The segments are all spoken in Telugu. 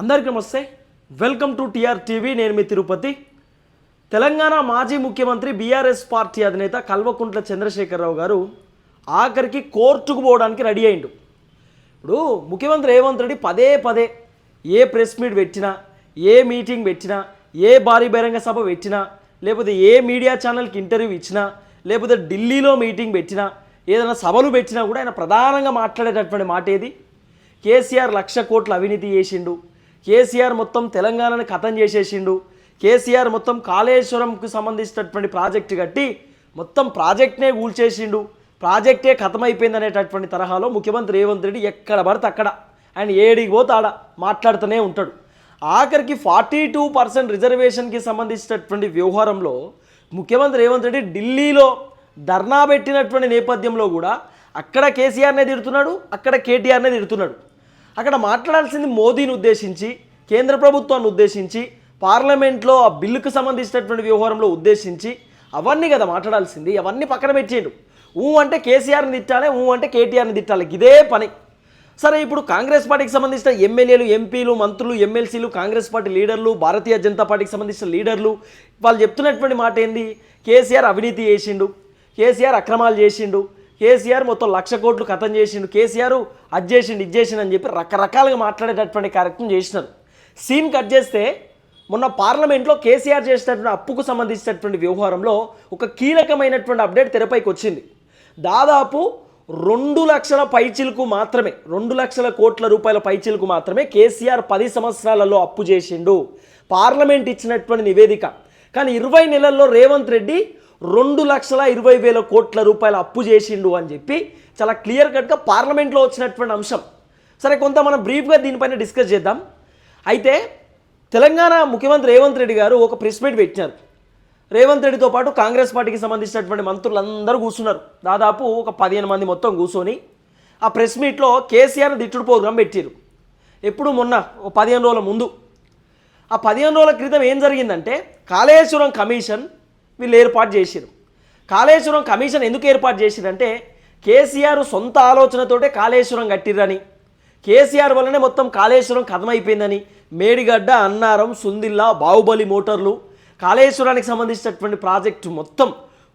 అందరికీ నమస్తే. వెల్కమ్ టు టిఆర్ టీవీ నేను మీ తిరుపతి. తెలంగాణ మాజీ ముఖ్యమంత్రి బీఆర్ఎస్ పార్టీ అధినేత కల్వకుంట్ల చంద్రశేఖరరావు గారు ఆఖరికి కోర్టుకు పోవడానికి రెడీ అయిండు ఇప్పుడు ముఖ్యమంత్రి రేవంత్ రెడ్డి పదే పదే ఏ ప్రెస్ మీట్ పెట్టినా ఏ మీటింగ్ పెట్టినా ఏ భారీ బహిరంగ సభ పెట్టినా లేకపోతే ఏ మీడియా ఛానల్కి ఇంటర్వ్యూ ఇచ్చినా లేకపోతే ఢిల్లీలో మీటింగ్ పెట్టినా ఏదైనా సభలు పెట్టినా కూడా ఆయన ప్రధానంగా మాట్లాడేటటువంటి మాట ఏది? కేసీఆర్ లక్ష కోట్ల అవినీతి చేసిండు. కేసీఆర్ మొత్తం తెలంగాణను ఖతం చేసేసిండు. కేసీఆర్ మొత్తం కాళేశ్వరంకు సంబంధించినటువంటి ప్రాజెక్టు కట్టి మొత్తం ప్రాజెక్ట్నే కూల్చేసిండు. ప్రాజెక్టే ఖతమైపోయింది అనేటటువంటి తరహాలో ముఖ్యమంత్రి రేవంత్ రెడ్డి ఎక్కడ పడితే అక్కడ ఆయన ఏడికి పోతాడ మాట్లాడుతూనే ఉంటాడు. ఆఖరికి ఫార్టీ టూ పర్సెంట్ రిజర్వేషన్కి సంబంధించినటువంటి వ్యవహారంలో ముఖ్యమంత్రి రేవంత్ రెడ్డి ఢిల్లీలో ధర్నా పెట్టినటువంటి నేపథ్యంలో కూడా అక్కడ కేసీఆర్నే తిడుతున్నాడు అక్కడ కేటీఆర్నే తిడుతున్నాడు. అక్కడ మాట్లాడాల్సింది మోదీని ఉద్దేశించి కేంద్ర ప్రభుత్వాన్ని ఉద్దేశించి పార్లమెంట్లో ఆ బిల్లుకు సంబంధించినటువంటి వ్యవహారంలో ఉద్దేశించి అవన్నీ కదా మాట్లాడాల్సింది అవన్నీ పక్కన పెట్టేయండు ఊ అంటే కేసీఆర్ని తిట్టాలి ఊ అంటే కేటీఆర్ని తిట్టాలి ఇదే పని. సరే ఇప్పుడు కాంగ్రెస్ పార్టీకి సంబంధించిన ఎమ్మెల్యేలు ఎంపీలు మంత్రులు ఎమ్మెల్సీలు కాంగ్రెస్ పార్టీ లీడర్లు భారతీయ జనతా పార్టీకి సంబంధించిన లీడర్లు వాళ్ళు చెప్తున్నటువంటి మాట ఏంది? కేసీఆర్ అవినీతి చేసిండు కేసీఆర్ అక్రమాలు చేసిండు కేసీఆర్ మొత్తం లక్ష కోట్లు కథం చేసిండు. కేసీఆర్ అది చేసిండు ఇది చేసిండు అని చెప్పి రకరకాలుగా మాట్లాడేటటువంటి కార్యక్రమం చేసినారు. సీన్ కట్ చేస్తే మొన్న పార్లమెంట్లో కేసీఆర్ చేసినటువంటి అప్పుకు సంబంధించినటువంటి వ్యవహారంలో ఒక కీలకమైనటువంటి అప్డేట్ తెరపైకి వచ్చింది. దాదాపు రెండు లక్షల పైచిలకు మాత్రమే రెండు లక్షల కోట్ల రూపాయల పైచిలకు మాత్రమే కేసీఆర్ పది సంవత్సరాలలో అప్పు చేసిండు. పార్లమెంట్ ఇచ్చినటువంటి నివేదిక. కానీ ఇరవై నెలల్లో రేవంత్ రెడ్డి రెండు లక్షల ఇరవై వేల కోట్ల రూపాయల అప్పు చేసిండు అని చెప్పి చాలా క్లియర్ కట్గా పార్లమెంట్లో వచ్చినటువంటి అంశం. సరే కొంత మనం బ్రీఫ్గా దీనిపైన డిస్కస్ చేద్దాం. అయితే తెలంగాణ ముఖ్యమంత్రి రేవంత్ రెడ్డి గారు ఒక ప్రెస్ మీట్ పెట్టినారు. రేవంత్ రెడ్డితో పాటు కాంగ్రెస్ పార్టీకి సంబంధించినటువంటి మంత్రులందరూ కూర్చున్నారు. దాదాపు ఒక పదిహేను మంది మొత్తం కూర్చొని ఆ ప్రెస్ మీట్లో కేసీఆర్ దిట్టుడు ప్రోగ్రాం పెట్టారు. ఎప్పుడు మొన్న ఓ పదిహేను రోజుల ముందు. ఆ పదిహేను రోజుల క్రితం ఏం జరిగిందంటే కాళేశ్వరం కమిషన్ వీళ్ళు ఏర్పాటు చేసిరు కాళేశ్వరం కమిషన్ ఎందుకు ఏర్పాటు చేసిందంటే కేసీఆర్ సొంత ఆలోచనతోటే కాళేశ్వరం కట్టిరని కేసీఆర్ వల్లనే మొత్తం కాళేశ్వరం కథమైపోయిందని మేడిగడ్డ అన్నారం సుందిల్లా బాహుబలి మోటార్లు కాళేశ్వరానికి సంబంధించినటువంటి ప్రాజెక్టు మొత్తం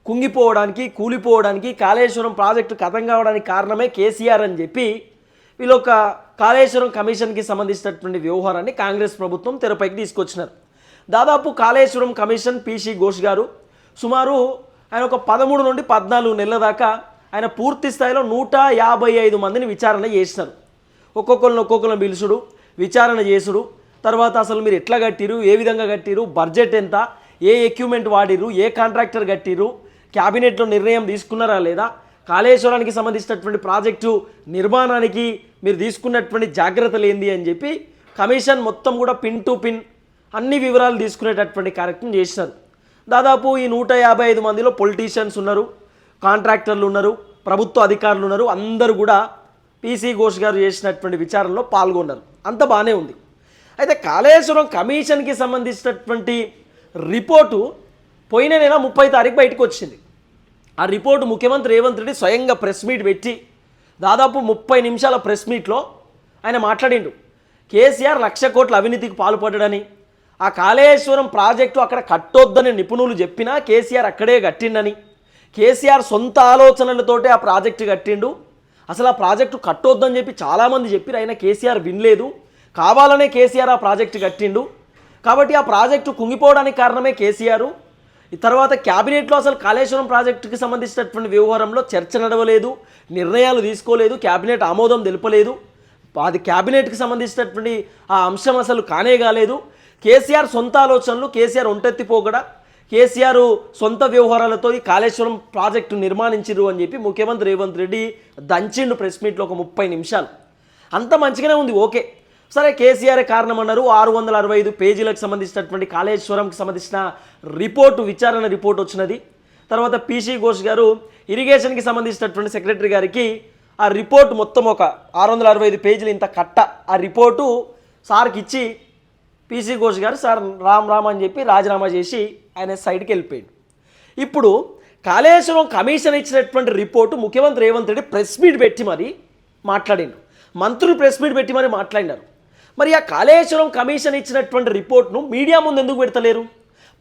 కుంగిపోవడానికి కూలిపోవడానికి కాళేశ్వరం ప్రాజెక్టు కథం కావడానికి కారణమే కేసీఆర్ అని చెప్పి వీళ్ళొక కాళేశ్వరం కమిషన్కి సంబంధించినటువంటి వ్యవహారాన్ని కాంగ్రెస్ ప్రభుత్వం తెరపైకి తీసుకొచ్చినారు. దాదాపు కాళేశ్వరం కమిషన్ పీసీ ఘోష్ గారు సుమారు ఆయన ఒక పదమూడు నుండి పద్నాలుగు నెలల దాకా ఆయన పూర్తి స్థాయిలో నూట యాభై ఐదు మందిని విచారణ చేసినారు. ఒక్కొక్కరిని ఒక్కొక్కరిని పిలుచుడు విచారణ చేసుడు. తర్వాత అసలు మీరు ఎట్లా కట్టిరు ఏ విధంగా కట్టిరు బడ్జెట్ ఎంత ఏ ఎక్విప్మెంట్ వాడిరు ఏ కాంట్రాక్టర్ కట్టిరు క్యాబినెట్లో నిర్ణయం తీసుకున్నారా లేదా కాళేశ్వరానికి సంబంధించినటువంటి ప్రాజెక్టు నిర్మాణానికి మీరు తీసుకున్నటువంటి జాగ్రత్తలు ఏంది అని చెప్పి కమిషన్ మొత్తం కూడా పిన్ టు పిన్ అన్ని వివరాలు తీసుకునేటటువంటి కార్యక్రమం చేసినారు. దాదాపు ఈ నూట యాభై ఐదు మందిలో పొలిటీషియన్స్ ఉన్నారు కాంట్రాక్టర్లు ఉన్నారు ప్రభుత్వ అధికారులు ఉన్నారు అందరూ కూడా పీసీ ఘోష్ గారు చేసినటువంటి విచారణలో పాల్గొన్నారు. అంత బాగానే ఉంది. అయితే కాళేశ్వరం కమిషన్కి సంబంధించినటువంటి రిపోర్టు పోయిన నెల ముప్పై తారీఖు బయటకు వచ్చింది. ఆ రిపోర్టు ముఖ్యమంత్రి రేవంత్ రెడ్డి స్వయంగా ప్రెస్ మీట్ పెట్టి దాదాపు ముప్పై నిమిషాల ప్రెస్ మీట్లో ఆయన మాట్లాడిండు. కేసీఆర్ లక్ష కోట్ల అవినీతికి పాల్పడ్డాడని ఆ కాళేశ్వరం ప్రాజెక్టు అక్కడ కట్టొద్దని నిపుణులు చెప్పినా కేసీఆర్ అక్కడే కట్టిండని. కేసీఆర్ సొంత ఆలోచనలతోటే ఆ ప్రాజెక్టు కట్టిండు. అసలు ఆ ప్రాజెక్టు కట్టొద్దని చెప్పి చాలామంది చెప్పిరు అయినా కేసీఆర్ వినలేదు. కావాలనే కేసీఆర్ ఆ ప్రాజెక్టు కట్టిండు. కాబట్టి ఆ ప్రాజెక్టు కుంగిపోవడానికి కారణమే కేసీఆర్. ఈ తర్వాత క్యాబినెట్లో అసలు కాళేశ్వరం ప్రాజెక్టుకి సంబంధించినటువంటి వ్యవహారంలో చర్చ నడవలేదు నిర్ణయాలు తీసుకోలేదు క్యాబినెట్ ఆమోదం తెలుపలేదు. అది క్యాబినెట్కి సంబంధించినటువంటి ఆ అంశం అసలు కానే కాలేదు. కేసీఆర్ సొంత ఆలోచనలు కేసీఆర్ ఒంటెత్తిపోగడా కేసీఆర్ సొంత వ్యవహారాలతో ఈ కాళేశ్వరం ప్రాజెక్టు నిర్మాణించిరు అని చెప్పి ముఖ్యమంత్రి రేవంత్ రెడ్డి దంచిండు ప్రెస్ మీట్లో ఒక ముప్పై నిమిషాలు. అంత మంచిగానే ఉంది ఓకే. సరే కేసీఆర్ కారణం అన్నారు ఆరు వందల అరవై ఐదు పేజీలకు సంబంధించినటువంటి కాళేశ్వరంకి సంబంధించిన రిపోర్టు విచారణ రిపోర్ట్ వచ్చినది. తర్వాత పీసీ ఘోష్ గారు ఇరిగేషన్కి సంబంధించినటువంటి సెక్రటరీ గారికి ఆ రిపోర్ట్ మొత్తం ఒక ఆరు వందల అరవై ఐదు పేజీలు ఇంత కట్ట. ఆ రిపోర్టు సార్కి ఇచ్చి పీసీ ఘోష్ గారు సార్ రామ్ రామ్ అని చెప్పి రాజీనామా చేసి ఆయన సైడ్కి వెళ్ళిపోయాడు. ఇప్పుడు కాళేశ్వరం కమిషన్ ఇచ్చినటువంటి రిపోర్టు ముఖ్యమంత్రి రేవంత్ రెడ్డి ప్రెస్ మీట్ పెట్టి మరి మాట్లాడిండు. మంత్రులు ప్రెస్ మీట్ పెట్టి మరి మాట్లాడినారు. మరి ఆ కాళేశ్వరం కమిషన్ ఇచ్చినటువంటి రిపోర్ట్ను మీడియా ముందు ఎందుకు పెడతలేరు?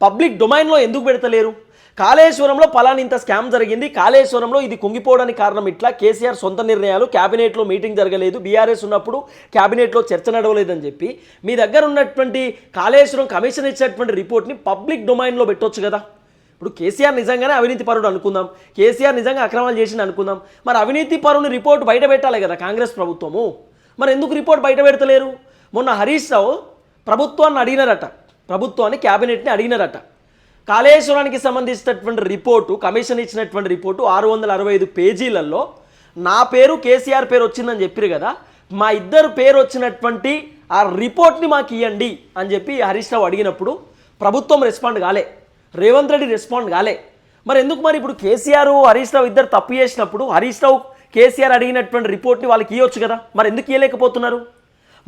పబ్లిక్ డొమైన్లో ఎందుకు పెడతలేరు? కాళేశ్వరంలో పలాని ఇంత స్కామ్ జరిగింది. కాళేశ్వరంలో ఇది కుంగిపోవడానికి కారణం ఇట్లా. కేసీఆర్ సొంత నిర్ణయాలు క్యాబినెట్లో మీటింగ్ జరగలేదు. బీఆర్ఎస్ ఉన్నప్పుడు క్యాబినెట్లో చర్చ నడవలేదని చెప్పి. మీ దగ్గర ఉన్నటువంటి కాళేశ్వరం కమిషన్ ఇచ్చినటువంటి రిపోర్ట్ని పబ్లిక్ డొమైన్లో పెట్టొచ్చు కదా. ఇప్పుడు కేసీఆర్ నిజంగానే అవినీతి పరుడు అనుకుందాం. కేసీఆర్ నిజంగా అక్రమాలు చేసింది అనుకుందాం. మరి అవినీతి పరుని రిపోర్ట్ బయట పెట్టాలి కదా కాంగ్రెస్ ప్రభుత్వము. మరి ఎందుకు రిపోర్ట్ బయట పెడతలేరు? మొన్న హరీష్ రావు ప్రభుత్వాన్ని అడిగినారట. ప్రభుత్వాన్ని క్యాబినెట్ని అడిగినారట. కాళేశ్వరానికి సంబంధించినటువంటి రిపోర్టు కమిషన్ ఇచ్చినటువంటి రిపోర్టు ఆరు వందల అరవై ఐదు పేజీలలో నా పేరు కేసీఆర్ పేరు వచ్చిందని చెప్పారు కదా మా ఇద్దరు పేరు వచ్చినటువంటి ఆ రిపోర్ట్ని మాకు ఇవ్వండి అని చెప్పి హరీష్ రావు అడిగినప్పుడు ప్రభుత్వం రెస్పాండ్ కాలే రేవంత్ రెడ్డి రెస్పాండ్ కాలే. మరి ఎందుకు మరి ఇప్పుడు కేసీఆర్ హరీష్ రావు ఇద్దరు తప్పు చేసినప్పుడు హరీష్ రావు కేసీఆర్ అడిగినటువంటి రిపోర్ట్ని వాళ్ళకి ఇవ్వచ్చు కదా మరి ఎందుకు ఇవ్వలేకపోతున్నారు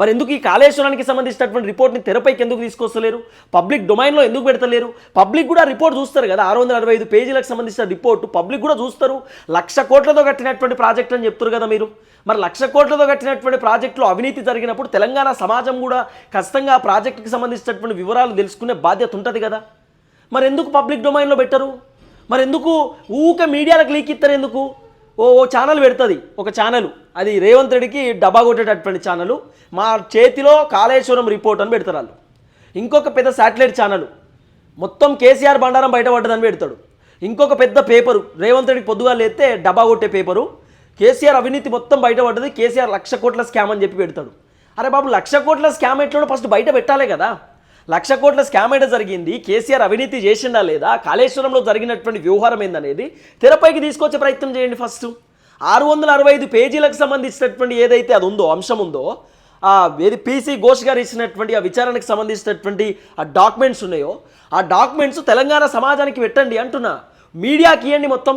మరి ఎందుకు ఈ కాళేశ్వరానికి సంబంధించినటువంటి రిపోర్ట్ని తెరపైకి ఎందుకు తీసుకొస్తలేరు? పబ్లిక్ డొమైన్లో ఎందుకు పెడతలేరు? పబ్లిక్ కూడా రిపోర్ట్ చూస్తారు కదా ఆరు వందల అరవై ఐదు పేజీలకు సంబంధించిన రిపోర్ట్ పబ్లిక్ కూడా చూస్తారు. లక్ష కోట్లతో కట్టినటువంటి ప్రాజెక్ట్ అని చెప్తారు కదా మీరు. మరి లక్ష కోట్లతో కట్టినటువంటి ప్రాజెక్టులో అవినీతి జరిగినప్పుడు తెలంగాణ సమాజం కూడా ఖచ్చితంగా ఆ ప్రాజెక్టుకి సంబంధించినటువంటి వివరాలు తెలుసుకునే బాధ్యత ఉంటుంది కదా. మరి ఎందుకు పబ్లిక్ డొమైన్లో పెట్టరు? మరి ఎందుకు ఊక మీడియాలకు లీక్ ఇస్తారు ఎందుకు? ఓ ఓ ఛానల్ పెడుతుంది. ఒక ఛానల్ అది రేవంత్ రెడ్డికి డబ్బా కొట్టేటటువంటి ఛానల్ మా చేతిలో కాళేశ్వరం రిపోర్ట్ అని పెడతారు వాళ్ళు. ఇంకొక పెద్ద శాటిలైట్ ఛానల్ మొత్తం కేసీఆర్ బండారం బయటపడ్డదని పెడతాడు. ఇంకొక పెద్ద పేపరు రేవంత్ రెడ్డికి పొద్దుగా లేతే డబ్బా కొట్టే పేపరు కేసీఆర్ అవినీతి మొత్తం బయటపడ్డది. కేసీఆర్ లక్ష కోట్ల స్కామ్ అని చెప్పి పెడతాడు. అరే బాబు లక్ష కోట్ల స్కామ్ ఎట్లా ఫస్ట్ బయట పెట్టాలి కదా. లక్ష కోట్ల స్కామ్ అయితే జరిగింది. కేసీఆర్ అవినీతి చేసిండా లేదా? కాళేశ్వరంలో జరిగినటువంటి వ్యవహారం ఏందనేది? తెరపైకి తీసుకొచ్చే ప్రయత్నం చేయండి ఫస్ట్. ఆరు వందల అరవై ఐదు పేజీలకు సంబంధించినటువంటి ఏదైతే అది ఉందో అంశం ఉందో ఆ ఏది పీసీ ఘోష్ గారు ఇచ్చినటువంటి ఆ విచారణకు సంబంధించినటువంటి ఆ డాక్యుమెంట్స్ ఉన్నాయో ఆ డాక్యుమెంట్స్ తెలంగాణ సమాజానికి పెట్టండి అంటున్నా. మీడియాకి ఇవ్వండి మొత్తం.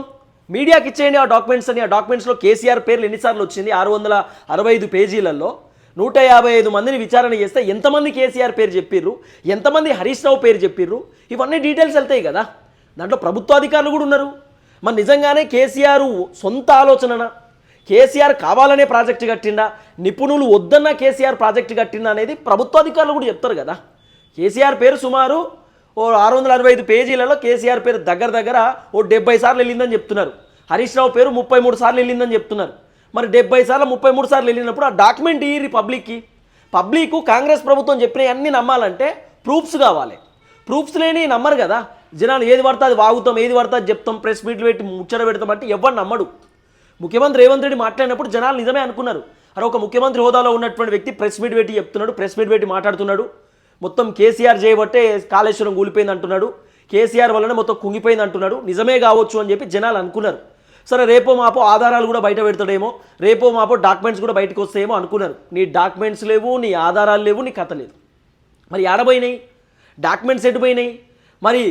మీడియాకి ఇచ్చేయండి ఆ డాక్యుమెంట్స్ అని ఆ డాక్యుమెంట్స్లో కేసీఆర్ పేర్లు ఎన్నిసార్లు వచ్చింది? ఆరు వందల అరవై ఐదు పేజీలలో. నూట యాభై ఐదు మందిని విచారణ చేస్తే ఎంతమంది కేసీఆర్ పేరు చెప్పిర్రు? ఎంతమంది హరీష్ రావు పేరు చెప్పిర్రు? ఇవన్నీ డీటెయిల్స్ వెళ్తాయి కదా. దాంట్లో ప్రభుత్వాధికారులు కూడా ఉన్నారు. మరి నిజంగానే కేసీఆర్ సొంత ఆలోచనన? కేసీఆర్ కావాలనే ప్రాజెక్టు కట్టిండా? నిపుణులు వద్దన్న కేసీఆర్ ప్రాజెక్టు కట్టిండా అనేది ప్రభుత్వాధికారులు కూడా చెప్తారు కదా. కేసీఆర్ పేరు సుమారు ఓ ఆరు వందల అరవై ఐదు పేజీలలో కేసీఆర్ పేరు దగ్గర దగ్గర ఓ డెబ్బై సార్లు వెళ్ళిందని చెప్తున్నారు. హరీష్ రావు పేరు ముప్పై మూడు సార్లు వెళ్ళిందని చెప్తున్నారు. మరి డెబ్బై సార్లు ముప్పై మూడు సార్లు వెళ్ళినప్పుడు ఆ డాక్యుమెంట్ ఇయ్యి పబ్లిక్కి పబ్లిక్ కాంగ్రెస్ ప్రభుత్వం చెప్పినవన్నీ నమ్మాలంటే ప్రూఫ్స్ కావాలి. ప్రూఫ్స్ లేని నమ్మరు కదా. జనాలు ఏది పడితే అది వాగుతాం ఏది పడితే అది చెప్తాం ప్రెస్ మీట్లు పెట్టి ముచ్చట పెడతాం అంటే ఎవరు నమ్మడు. ముఖ్యమంత్రి రేవంత్ రెడ్డి మాట్లాడినప్పుడు జనాలు నిజమే అనుకున్నారు. అరే ఒక ముఖ్యమంత్రి హోదాలో ఉన్నటువంటి వ్యక్తి ప్రెస్ మీట్ పెట్టి చెప్తున్నాడు ప్రెస్ మీట్ పెట్టి మాట్లాడుతున్నాడు. మొత్తం కేసీఆర్ చేయబట్టే కాళేశ్వరం కూలిపోయింది అంటున్నాడు కేసీఆర్ వల్లనే మొత్తం కుంగిపోయింది అంటున్నాడు నిజమే కావచ్చు అని చెప్పి జనాలు అనుకున్నారు. సరే రేపో మాపో ఆధారాలు కూడా బయట పెడతాడేమో రేపో మాపో డాక్యుమెంట్స్ కూడా బయటకు వస్తాయేమో అనుకున్నారు. నీ డాక్యుమెంట్స్ లేవు నీ ఆధారాలు లేవు నీ కథ లేదు. మరి ఆడపోయినాయి డాక్యుమెంట్స్ ఎటుపోయినాయి? మరి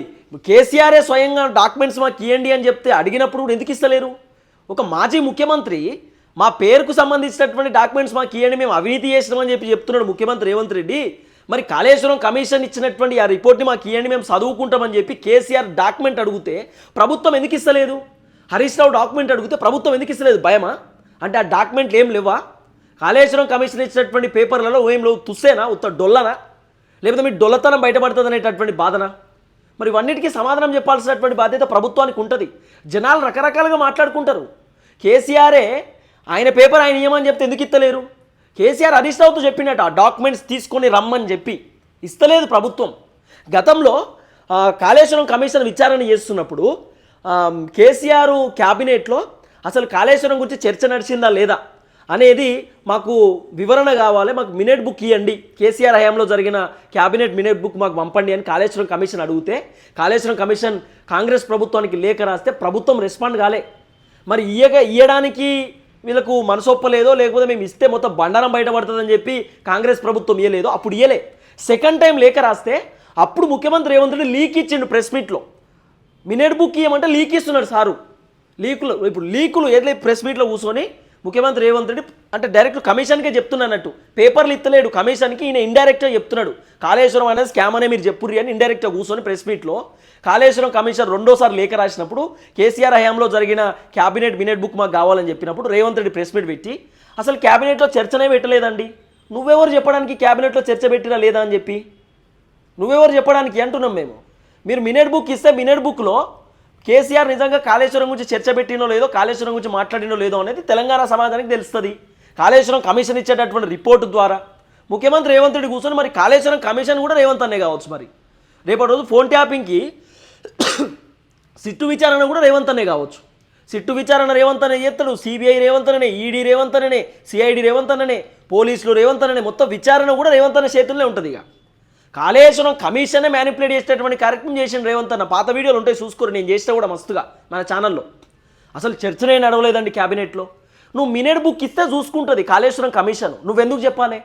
కేసీఆరే స్వయంగా డాక్యుమెంట్స్ మాకు ఇవ్వండి అని చెప్తే అడిగినప్పుడు కూడా ఎందుకు ఇస్తలేరు? ఒక మాజీ ముఖ్యమంత్రి మా పేరుకు సంబంధించినటువంటి డాక్యుమెంట్స్ మాకు ఇవ్వండి మేము అవినీతి చేసినామని చెప్పి చెప్తున్నాడు ముఖ్యమంత్రి రేవంత్ రెడ్డి. మరి కాళేశ్వరం కమిషన్ ఇచ్చినటువంటి ఆ రిపోర్ట్ని మాకు ఇవ్వండి మేము చదువుకుంటామని చెప్పి కేసీఆర్ డాక్యుమెంట్ అడిగితే ప్రభుత్వం ఎందుకు ఇస్తలేదు? హరీష్ రావు డాక్యుమెంట్ అడిగితే ప్రభుత్వం ఎందుకు ఇస్తలేదు? భయమా? అంటే ఆ డాక్యుమెంట్లు ఏం లేవా? కాళేశ్వరం కమిషన్ ఇచ్చినటువంటి పేపర్లలో ఏం లేవు? తుస్సేనా? ఉత్త డొల్లనా? లేకపోతే మీ డొల్లతనం బయటపడుతుంది అనేటటువంటి బాధన? మరి ఇవన్నిటికీ సమాధానం చెప్పాల్సినటువంటి బాధ్యత ప్రభుత్వానికి ఉంటుంది. జనాలు రకరకాలుగా మాట్లాడుకుంటారు. కేసీఆరే ఆయన పేపర్ ఆయన ఇవ్వమని చెప్తే ఎందుకు ఇస్తలేరు? కేసీఆర్ హరీష్ రావుతో చెప్పినట్టు ఆ డాక్యుమెంట్స్ తీసుకొని రమ్మని చెప్పి ఇస్తలేదు ప్రభుత్వం. గతంలో కాళేశ్వరం కమిషన్ విచారణ చేస్తున్నప్పుడు కేసీఆర్ క్యాబినెట్లో అసలు కాళేశ్వరం గురించి చర్చ నడిచిందా లేదా అనేది మాకు వివరణ కావాలి. మాకు మినిట్ బుక్ ఇవ్వండి కేసీఆర్ హయాంలో జరిగిన క్యాబినెట్ మినిట్ బుక్ మాకు పంపండి అని కాళేశ్వరం కమిషన్ అడిగితే కాళేశ్వరం కమిషన్ కాంగ్రెస్ ప్రభుత్వానికి లేఖ రాస్తే ప్రభుత్వం రెస్పాండ్ కాలే. మరి ఇయ్యగా ఇయ్యడానికి వీళ్ళకు మనసొప్పలేదో లేకపోతే మేము ఇస్తే మొత్తం బండారం బయటపడుతుందని చెప్పి కాంగ్రెస్ ప్రభుత్వం ఇయ్యలేదో. అప్పుడు ఇయ్యలే. సెకండ్ టైం లేఖ రాస్తే అప్పుడు ముఖ్యమంత్రి రేవంత్ రెడ్డి లీక్ ఇచ్చిండు ప్రెస్ మీట్లో. మినిట్ బుక్ ఇవ్వమంటే లీక్ ఇస్తున్నాడు సారు. లీకులు ఇప్పుడు లీకులు ఏదైతే ప్రెస్ మీట్లో కూర్చొని ముఖ్యమంత్రి రేవంత్ రెడ్డి అంటే డైరెక్ట్ కమిషన్కే చెప్తున్నానట్టు పేపర్లు ఇస్తలేడు కమిషన్కి ఈయన ఇండైరెక్ట్గా చెప్తున్నాడు. కాళేశ్వరం అనేది స్కామ్ అనే మీరు చెప్పుర్రి అని ఇండైరెక్ట్గా కూర్చొని ప్రెస్ మీట్లో కాళేశ్వరం కమిషన్ రెండోసారి లేఖ రాసినప్పుడు కేసీఆర్ హయాంలో జరిగిన క్యాబినెట్ మినెట్ బుక్ మాకు కావాలని చెప్పినప్పుడు రేవంత్ రెడ్డి ప్రెస్ మీట్ పెట్టి అసలు క్యాబినెట్లో చర్చనే పెట్టలేదండి. నువ్వెవరు చెప్పడానికి క్యాబినెట్లో చర్చ పెట్టినా లేదా? అని చెప్పి. నువ్వెవరు చెప్పడానికి? అంటున్నాం మేము. మీరు మినిట్ బుక్ ఇస్తే మినిట్ బుక్లో కేసీఆర్ నిజంగా కాళేశ్వరం గురించి చర్చ పెట్టినో లేదో కాళేశ్వరం గురించి మాట్లాడినో లేదో అనేది తెలంగాణ సమాజానికి తెలుస్తుంది. కాళేశ్వరం కమిషన్ ఇచ్చేటటువంటి రిపోర్టు ద్వారా. ముఖ్యమంత్రి రేవంత్ రెడ్డి కూర్చొని మరి కాళేశ్వరం కమిషన్ కూడా రేవంత్ అన్నే కావచ్చు మరి. రేపటి రోజు ఫోన్ ట్యాపింగ్కి సిట్టు విచారణ కూడా రేవంత్ అనే కావచ్చు. సిట్టు విచారణ రేవంత్ అనే చేస్తాడు సిబిఐ రేవంత్ అనే ఈడీ రేవంత్ అనే సిఐడి రేవంత్ అనే పోలీసులు రేవంత్ అనే మొత్తం విచారణ కూడా రేవంత్ అనే చేతుల్లో ఉంటుంది ఇక. కాళేశ్వరం కమిషనే మ్యానిపులేట్ చేసేటటువంటి కార్యక్రమం చేసిన రేవంత్ అన్న. పాత వీడియోలు ఉంటాయి చూసుకోరు నేను చేస్తే కూడా మస్తుగా మన ఛానల్లో. అసలు చర్చనే నడవలేదండి క్యాబినెట్లో. నువ్వు మినిట్ బుక్ ఇస్తే చూసుకుంటుంది కాళేశ్వరం కమిషన్. నువ్వెందుకు చెప్పాలి?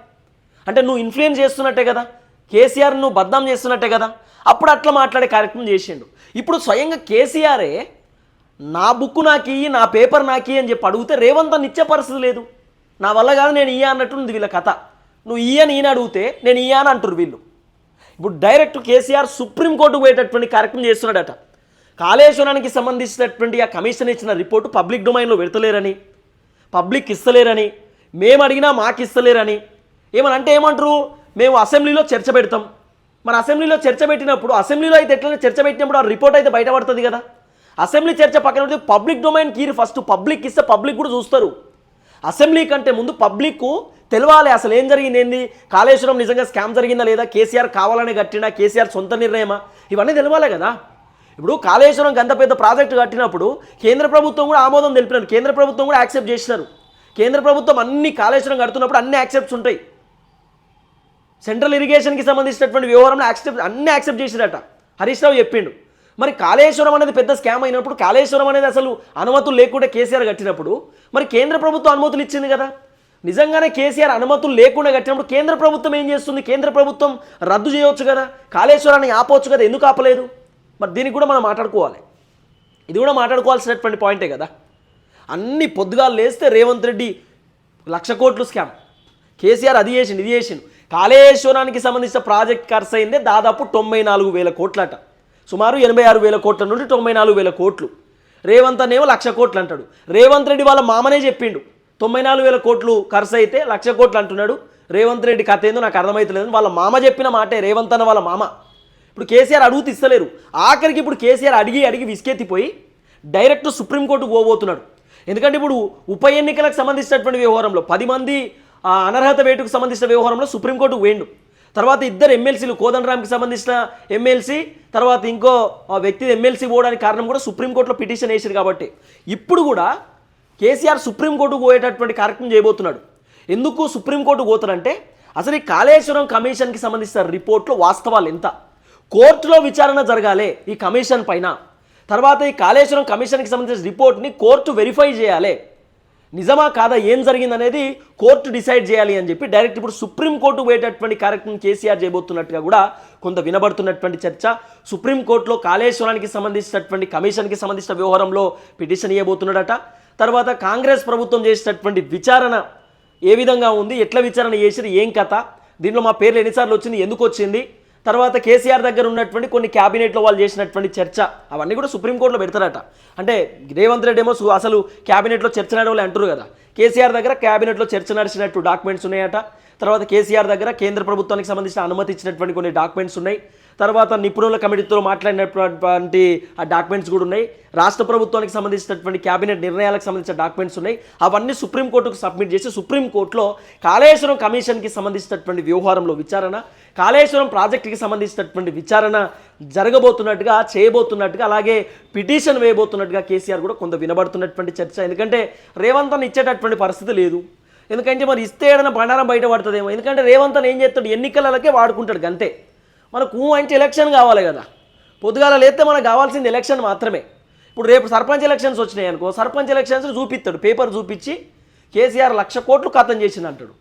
అంటే నువ్వు ఇన్ఫ్లుయెన్స్ చేస్తున్నట్టే కదా? కేసీఆర్ నువ్వు బద్నాం చేస్తున్నట్టే కదా? అప్పుడు అట్లా మాట్లాడే కార్యక్రమం చేసిండు. ఇప్పుడు స్వయంగా కేసీఆరే నా బుక్ నాకు ఇయ్యి నా పేపర్ నాకు ఇయ్యి అని చెప్పి అడిగితే రేవంత్ అని ఇచ్చే పరిస్థితి లేదు. నా వల్ల కాదు నేను ఇయ్య అన్నట్టుంది వీళ్ళ కథ. నువ్వు ఇయ్యని ఈయన అడిగితే నేను ఇయ్య అని అంటారు వీళ్ళు. ఇప్పుడు డైరెక్ట్ కేసీఆర్ సుప్రీంకోర్టుకు పోయేటటువంటి కార్యక్రమం చేస్తున్నాడట. కాళేశ్వరానికి సంబంధించినటువంటి ఆ కమిషన్ ఇచ్చిన రిపోర్టు పబ్లిక్ డొమైన్లో పెడతలేరని పబ్లిక్ ఇస్తలేరని మేము అడిగినా మాకు ఇస్తలేరని. ఏమని అంటే ఏమంటారు? మేము అసెంబ్లీలో చర్చ పెడతాం. మన అసెంబ్లీలో చర్చ పెట్టినప్పుడు అసెంబ్లీలో అయితే ఎట్లనే చర్చ పెట్టినప్పుడు ఆ రిపోర్ట్ అయితే బయటపడుతుంది కదా? అసెంబ్లీ చర్చ పక్కన పెడితే పబ్లిక్ డొమైన్ కీరి ఫస్ట్ పబ్లిక్ ఇస్తే పబ్లిక్ కూడా చూస్తారు. అసెంబ్లీ కంటే ముందు పబ్లిక్ తెలవాలి. అసలు ఏం జరిగింది ఏంది కాళేశ్వరం నిజంగా స్కామ్ జరిగిందా లేదా? కేసీఆర్ కావాలని కట్టినా కేసీఆర్ సొంత నిర్ణయమా? ఇవన్నీ తెలవాలి కదా. ఇప్పుడు కాళేశ్వరం గంత పెద్ద ప్రాజెక్టు కట్టినప్పుడు కేంద్ర ప్రభుత్వం కూడా ఆమోదం తెలిపినారు. కేంద్ర ప్రభుత్వం కూడా యాక్సెప్ట్ చేసినారు. కేంద్ర ప్రభుత్వం అన్ని కాళేశ్వరం కడుతున్నప్పుడు అన్ని యాక్సెప్ట్స్ ఉంటాయి. సెంట్రల్ ఇరిగేషన్కి సంబంధించినటువంటి వ్యవహారంలో యాక్సెప్ట్ అన్ని యాక్సెప్ట్ చేసినట హరీష్ రావు చెప్పిండు. మరి కాళేశ్వరం అనేది పెద్ద స్కామ్ అయినప్పుడు కాళేశ్వరం అనేది అసలు అనుమతులు లేకుండా కేసీఆర్ కట్టినప్పుడు మరి కేంద్ర ప్రభుత్వం అనుమతులు ఇచ్చింది కదా? నిజంగానే కేసీఆర్ అనుమతులు లేకుండా కట్టినప్పుడు కేంద్ర ప్రభుత్వం ఏం చేస్తుంది? కేంద్ర ప్రభుత్వం రద్దు చేయవచ్చు కదా? కాళేశ్వరాన్ని ఆపవచ్చు కదా? ఎందుకు ఆపలేదు? మరి దీనికి కూడా మనం మాట్లాడుకోవాలి. ఇది కూడా మాట్లాడుకోవాల్సినటువంటి పాయింటే కదా. అన్ని పొద్దుగాలు లేస్తే రేవంత్ రెడ్డి లక్ష కోట్లు స్కామ్. కేసీఆర్ అది చేసిండు ఇది చేసిండు. కాళేశ్వరానికి సంబంధించిన ప్రాజెక్ట్ ఖర్చు అయిందే దాదాపు తొంభై నాలుగు వేల కోట్లట. సుమారు ఎనభై ఆరు వేల కోట్ల నుండి తొంభై నాలుగు వేల కోట్లు. రేవంత్ అనేమో లక్ష కోట్లు అంటాడు. రేవంత్ రెడ్డి వాళ్ళ మామనే చెప్పిండు. తొంభై నాలుగు వేల కోట్లు ఖర్చు అయితే లక్ష కోట్లు అంటున్నాడు రేవంత్ రెడ్డి కథ ఏందో నాకు అర్థమవుతలేదు వాళ్ళ మామ చెప్పిన మాటే రేవంత్ అన్న వాళ్ళ మామ. ఇప్పుడు కేసీఆర్ అడుగు తీస్తలేరు. ఆఖరికి ఇప్పుడు కేసీఆర్ అడిగి అడిగి విసికెత్తిపోయి డైరెక్ట్ సుప్రీంకోర్టుకు పోబోతున్నాడు. ఎందుకంటే ఇప్పుడు ఉప ఎన్నికలకు సంబంధించినటువంటి వ్యవహారంలో పది మంది అనర్హత వేటుకు సంబంధించిన వ్యవహారంలో సుప్రీంకోర్టుకు వేయండు తర్వాత ఇద్దరు ఎమ్మెల్సీలు కోదండరామ్కి సంబంధించిన ఎమ్మెల్సీ తర్వాత ఇంకో ఆ వ్యక్తి ఎమ్మెల్సీ పోవడానికి కారణం కూడా సుప్రీంకోర్టులో పిటిషన్ వేసారు కాబట్టి. ఇప్పుడు కూడా కేసీఆర్ సుప్రీంకోర్టుకు పోయేటటువంటి కార్యక్రమం చేయబోతున్నాడు. ఎందుకు సుప్రీంకోర్టుకు పోతారంటే అసలు ఈ కాళేశ్వరం కమిషన్కి సంబంధించిన రిపోర్ట్లో వాస్తవాలు ఎంత? కోర్టులో విచారణ జరగాలి ఈ కమిషన్ పైన. తర్వాత ఈ కాళేశ్వరం కమిషన్కి సంబంధించిన రిపోర్ట్ని కోర్టు వెరిఫై చేయాలి. నిజమా కాదా? ఏం జరిగిందనేది కోర్టు డిసైడ్ చేయాలి అని చెప్పి డైరెక్ట్ ఇప్పుడు సుప్రీంకోర్టు పోయేటటువంటి కార్యక్రమం కేసీఆర్ చేయబోతున్నట్టుగా కూడా కొంత వినబడుతున్నటువంటి చర్చ. సుప్రీంకోర్టులో కాళేశ్వరానికి సంబంధించినటువంటి కమిషన్కి సంబంధించిన వ్యవహారంలో పిటిషన్ ఇవ్వబోతున్నాడట తర్వాత కాంగ్రెస్ ప్రభుత్వం చేసినటువంటి విచారణ ఏ విధంగా ఉంది ఎట్లా విచారణ చేసిరు ఏం కథ దీంట్లో మా పేర్లు ఎన్నిసార్లు వచ్చింది ఎందుకు వచ్చింది తర్వాత కేసీఆర్ దగ్గర ఉన్నటువంటి కొన్ని క్యాబినెట్లో వాళ్ళు చేసినటువంటి చర్చ అవన్నీ కూడా సుప్రీంకోర్టులో పెడతారట. అంటే రేవంత్ రెడ్డి ఏమో అసలు క్యాబినెట్లో చర్చ నడవలే అంటారు కదా. కేసీఆర్ దగ్గర క్యాబినెట్లో చర్చ నడిచినట్టు డాక్యుమెంట్స్ ఉన్నాయట. తర్వాత కేసీఆర్ దగ్గర కేంద్ర ప్రభుత్వానికి సంబంధించిన అనుమతి ఇచ్చినటువంటి కొన్ని డాక్యుమెంట్స్ ఉన్నాయి. తర్వాత నిపుణుల కమిటీతో మాట్లాడినటువంటి ఆ డాక్యుమెంట్స్ కూడా ఉన్నాయి. రాష్ట్ర ప్రభుత్వానికి సంబంధించినటువంటి క్యాబినెట్ నిర్ణయాలకు సంబంధించిన డాక్యుమెంట్స్ ఉన్నాయి. అవన్నీ సుప్రీంకోర్టుకు సబ్మిట్ చేసి సుప్రీంకోర్టులో కాళేశ్వరం కమిషన్కి సంబంధించినటువంటి వ్యవహారంలో విచారణ కాళేశ్వరం ప్రాజెక్టుకి సంబంధించినటువంటి విచారణ జరగబోతున్నట్టుగా చేయబోతున్నట్టుగా అలాగే పిటిషన్ వేయబోతున్నట్టుగా కేసీఆర్ కూడా కొంత వినబడుతున్నటువంటి చర్చ. ఎందుకంటే రేవంత్ ఇచ్చేటటువంటి పరిస్థితి లేదు. ఎందుకంటే మరి ఇస్తే ఏదైనా బండారం బయట పడుతుందేమో. ఎందుకంటే రేవంత్ ఏం చేస్తాడు? ఎన్నికలకే వాడుకుంటాడు అంతే. మనకు మంచి ఎలక్షన్ కావాలి కదా. పొద్దుగాల లేస్తే మనకు కావాల్సింది ఎలక్షన్ మాత్రమే. ఇప్పుడు రేపు సర్పంచ్ ఎలక్షన్స్ వచ్చినాయి అనుకో సర్పంచ్ ఎలక్షన్స్ చూపిస్తాడు. పేపర్ చూపించి కేసీఆర్ లక్ష కోట్లు ఖతం చేసింది అంటాడు.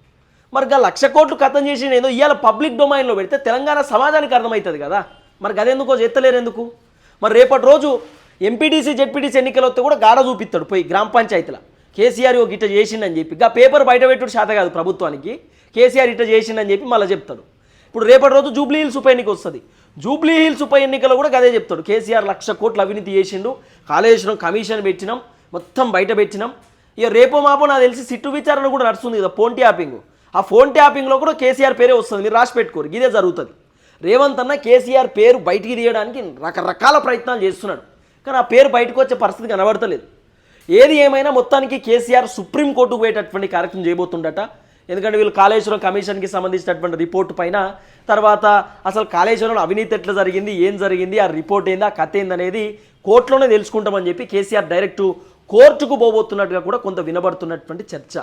మరి గా లక్ష కోట్లు ఖతం చేసిన ఏదో ఇవాళ పబ్లిక్ డొమైన్లో పెడితే తెలంగాణ సమాజానికి అర్థమవుతుంది కదా. మరి గదెందుకో చేస్తలేరు ఎందుకు మరి రేపటి రోజు ఎంపీటీసీ జెడ్పీటీసీ ఎన్నికలు వస్తే కూడా గాడ చూపిస్తాడు పోయి గ్రామ పంచాయతీలో. కేసీఆర్ ఒక ఇట్ట చేసిండని చెప్పి. గా పేపర్ బయట పెట్టుడు శాత కాదు ప్రభుత్వానికి. కేసీఆర్ ఇట్ట చేసిండని చెప్పి మళ్ళీ చెప్తాడు. ఇప్పుడు రేపటి రోజు జూబ్లీ హిల్స్ ఉప ఎన్నిక వస్తుంది. జూబ్లీ హిల్స్ ఉప ఎన్నికలో కూడా అదే చెప్తాడు. కేసీఆర్ లక్ష కోట్లు అవినీతి చేసిండు. కాళేశ్వరం కమిషన్ పెట్టినాం. మొత్తం బయట పెట్టినాం. ఇక రేపో మాపో నాకు తెలిసి సిట్టు విచారణ కూడా నడుస్తుంది కదా ఫోన్ ట్యాపింగ్. ఆ ఫోన్ ట్యాపింగ్లో కూడా కేసీఆర్ పేరే వస్తుంది. మీరు రాసి పెట్టుకోరు. ఇదే జరుగుతుంది. రేవంత్ అన్న కేసీఆర్ పేరు బయటికి తీయడానికి రకరకాల ప్రయత్నాలు చేస్తున్నాడు. కానీ ఆ పేరు బయటకు వచ్చే పరిస్థితి కనబడతలేదు. ఏది ఏమైనా మొత్తానికి కేసీఆర్ సుప్రీంకోర్టుకు పోయేటటువంటి కార్యక్రమం చేయబోతుండట. ఎందుకంటే వీళ్ళు కాళేశ్వరం కమిషన్కి సంబంధించినటువంటి రిపోర్ట్ పైన తర్వాత అసలు కాళేశ్వరం అవినీతి ఎట్లా జరిగింది ఏం జరిగింది ఆ రిపోర్ట్ ఏంది ఆ కథ ఏందనేది కోర్టులోనే తెలుసుకుంటామని చెప్పి కేసీఆర్ డైరెక్ట్ కోర్టుకు పోబోతున్నట్టుగా కూడా కొంత వినబడుతున్నటువంటి చర్చ.